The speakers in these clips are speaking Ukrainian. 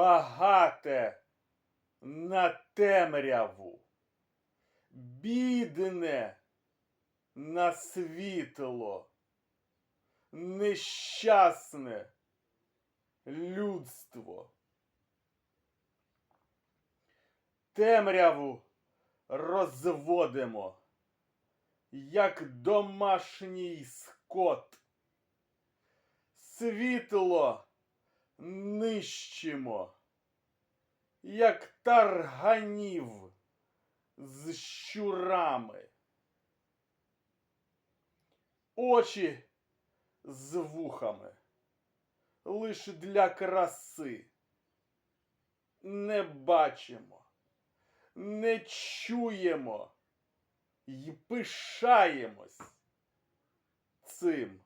багате на темряву, бідне на світло, нещасне людство. Темряву розводимо, як домашній скот. Світло нищимо, як тарганів з щурами. Очі з вухами лиш для краси. Не бачимо, не чуємо й пишаємось цим.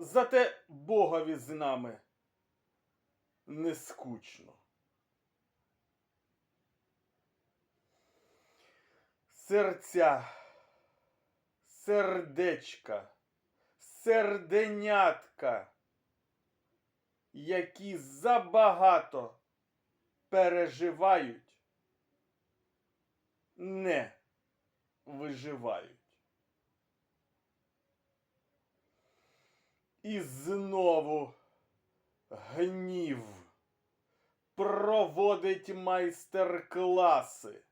Зате Богові з нами не скучно. Серця, сердечка, серденятка, які забагато переживають, не виживають. І знову гнів проводить майстер-класи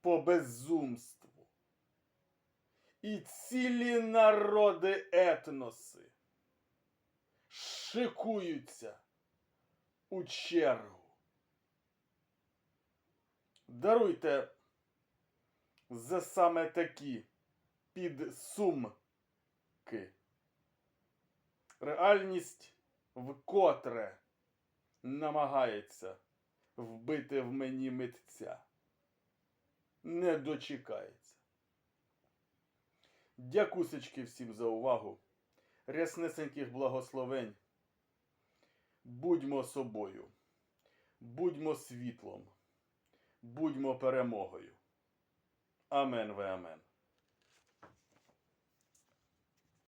по безумству. І цілі народи етноси шикуються у чергу. Даруйте за саме такі підсумки. Реальність вкотре намагається вбити в мені митця. Не дочекається. Дякусечки всім за увагу. Ряснесеньких благословень. Будьмо собою, будьмо світлом, будьмо перемогою. Амен ве амен.